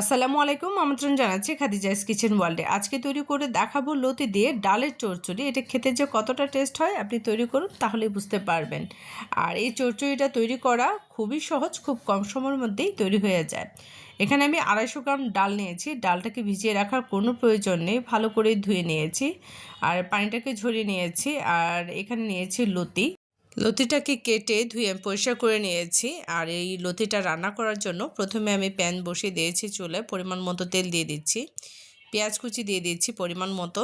আসসালামু আলাইকুম, আমন্ত্রণ জানাচ্ছি খাদিজাস কিচেন ওয়ার্ল্ডে। আজকে তৈরি করে দেখাবো লতি দিয়ে ডালের চচ্চড়ি এটা খেতে যে কতটা টেস্ট হয় আপনি তৈরি করুন, তাহলেই বুঝতে পারবেন। আর এই চচ্চড়িটা তৈরি করা খুবই সহজ, খুব কম সময়ের মধ্যেই তৈরি হয়ে যায়। এখানে আমি আড়াইশো গ্রাম ডাল নিয়েছি। ডালটাকে ভিজিয়ে রাখার কোনো প্রয়োজন নেই, ভালো করে ধুয়ে নিয়েছি। আর পানিটাকে ঝরিয়ে নিয়েছি। আর এখানে নিয়েছি লতি। লতিটাকে কেটে ধুয়ে পরিষ্কার করে নিয়েছি। আর এই লতিটা রান্না করার জন্য প্রথমে আমি প্যান বসিয়ে দিয়েছি চুলায় পরিমাণ মতো তেল দিয়ে দিচ্ছি। পেঁয়াজ কুচি দিয়ে দিচ্ছি পরিমাণ মতো।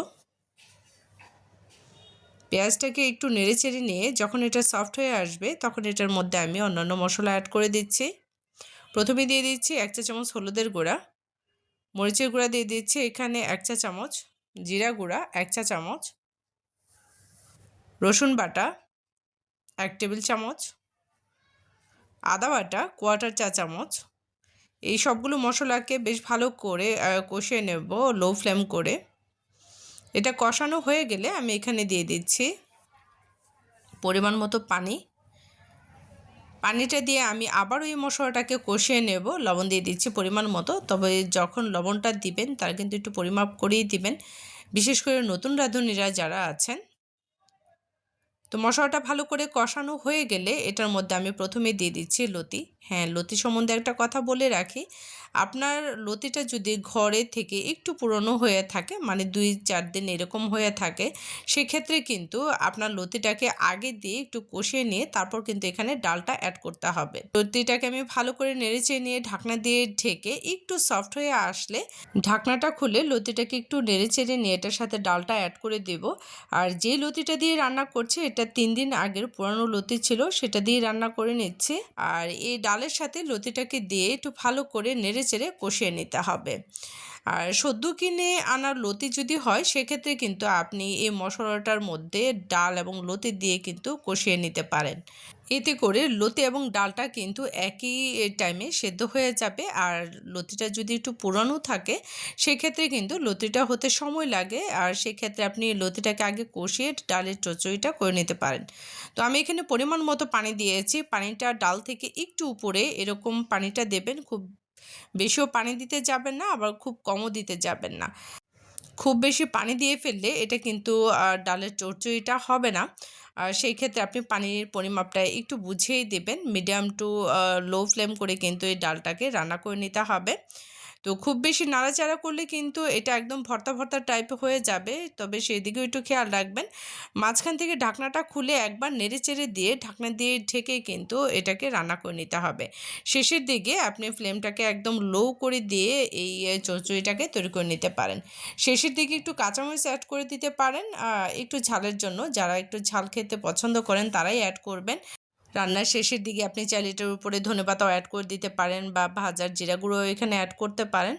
পেঁয়াজটাকে একটু নেড়ে চেড়ে নিয়ে যখন এটা সফট হয়ে আসবে তখন এটার মধ্যে আমি অন্যান্য মশলা অ্যাড করে দিচ্ছি। প্রথমে দিয়ে দিচ্ছি এক চা চামচ হলুদের গুঁড়া। মরিচের গুঁড়া দিয়ে দিচ্ছি এখানে এক চা চামচ, জিরা গুঁড়া এক চা চামচ, রসুন বাটা এক টেবিল চামচ, আদা বাটা কোয়াটার চা চামচ। এই সবগুলো মশলাকে বেশ ভালো করে কষিয়ে নেব লো ফ্লেম করে। এটা কষানো হয়ে গেলে আমি এখানে দিয়ে দিচ্ছি পরিমাণ মতো পানি। পানিটা দিয়ে আমি আবার ওই মশলাটাকে কষিয়ে নেব, লবণ দিয়ে দিচ্ছি পরিমাণ মতো। তবে যখন লবণটা দিবেন, তার কিন্তু একটু পরিমাপ করেই দিবেন। বিশেষ করে নতুন রাঁধুনিরা যারা আছেন তো মশলাটা ভালো করে কষানো হয়ে গেলে এটার মধ্যে আমি প্রথমে দিয়ে দিচ্ছি লতি। হ্যাঁ লতি সম্বন্ধে একটা কথা বলে রাখি। আপনার লতিটা যদি ঘরে থেকে একটু পুরনো হয়ে থাকে মানে দুই চার দিন এরকম হয়ে থাকে, সেক্ষেত্রে কিন্তু আপনার লতিটাকে আগে দিয়ে একটু কষিয়ে নিয়ে তারপর কিন্তু এখানে ডালটা অ্যাড করতে হবে। লতিটাকে আমি ভালো করে নেড়েচে নিয়ে ঢাকনা দিয়ে ঢেকে একটু সফট হয়ে আসলে ঢাকনাটা খুলে লতিটাকে একটু নেড়েচেড়ে নিয়ে এটার সাথে ডালটা অ্যাড করে দেব। আর যে লতিটা দিয়ে রান্না করছে এটা তিন দিন আগের পুরানো লতি ছিল, সেটা দিয়ে রান্না করে নিচ্ছি। আর এই ডালের সাথে লতিটাকে দিয়ে একটু ভালো করে নেড়ে চেড়ে কষিয়ে নিতে হবে। আর সদ্য কিনে আনার লতি যদি হয়, সেক্ষেত্রে কিন্তু আপনি এই মশলাটার মধ্যে ডাল এবং লতি দিয়ে কিন্তু কষিয়ে নিতে পারেন। এতে করে লতি এবং ডালটা কিন্তু একই টাইমে সেদ্ধ হয়ে যাবে। আর লতিটা যদি একটু পুরানো থাকে, সেক্ষেত্রে কিন্তু লতিটা হতে সময় লাগে। আর সেক্ষেত্রে আপনি লতিটাকে আগে কষিয়ে ডালের চচড়িটা করে নিতে পারেন। তো আমি এখানে পরিমাণ মতো পানি দিয়েছি। পানিটা ডাল থেকে একটু উপরে এরকম পানিটা দেবেন, খুব বেশিও পানি দিতে যাবেন না, আবার খুব কমও দিতে যাবেন না। খুব বেশি পানি দিয়ে ফেললে এটা কিন্তু ডালের চড়চড়িটা হবে না। আর সেই ক্ষেত্রে আপনি পানির পরিমাপটা একটু বুঝিয়েই দেবেন। মিডিয়াম টু লো ফ্লেম করে কিন্তু এই ডালটাকে রান্না করে নিতে হবে। তো খুব বেশি নাড়াচাড়া করলে কিন্তু এটা একদম ভর্তা ভর্তা টাইপ হয়ে যাবে। তবে সেই দিকেও একটু খেয়াল রাখবেন। মাঝখান থেকে ঢাকনাটা খুলে একবার নেড়ে চেড়ে দিয়ে ঢাকনা দিয়ে ঢেকে কিন্তু এটাকে রান্না করে নিতে হবে। শেষের দিকে আপনি ফ্লেমটাকে একদম লো করে দিয়ে এই চচড়িটাকে তৈরি করে নিতে পারেন। শেষের দিকে একটু কাঁচামরিচ অ্যাড করে দিতে পারেন। একটু ঝালের জন্য। যারা একটু ঝাল খেতে পছন্দ করেন তারাই অ্যাড করবেন। রান্নার শেষের দিকে আপনি চাইলে এটার উপরে ধনে পাতাও অ্যাড করে দিতে পারেন বা ভাজার জিরা গুঁড়ো এখানে অ্যাড করতে পারেন।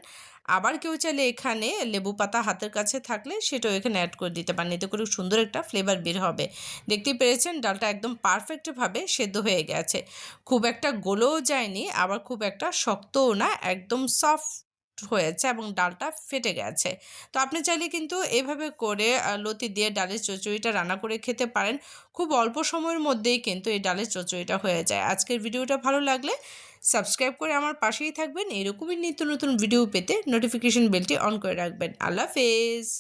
আবার কেউ চাইলে এখানে লেবু পাতা হাতের কাছে থাকলে সেটাও এখানে অ্যাড করে দিতে পারেন। এতে করে সুন্দর একটা ফ্লেভার বের হবে। দেখতেই পেরেছেন, ডালটা একদম পারফেক্টভাবে সেদ্ধ হয়ে গেছে। খুব একটা গোলও যায়নি, আবার খুব একটা শক্তও না, একদম সফট হয়েছে এবং ডালটা ফেটে গেছে। তো আপনি চাইলে কিন্তু এভাবে করে লতি দিয়ে ডালের চচড়িটা রান্না করে খেতে পারেন। খুব অল্প সময়ের মধ্যেই কিন্তু এই ডালের চচড়িটা হয়ে যায়। আজকের ভিডিওটা ভালো লাগলে সাবস্ক্রাইব করে আমার পাশেই থাকবেন। এরকমই নিত্য নতুন ভিডিও পেতে নোটিফিকেশন বেলটি অন করে রাখবেন। আল্লাহ হাফেজ।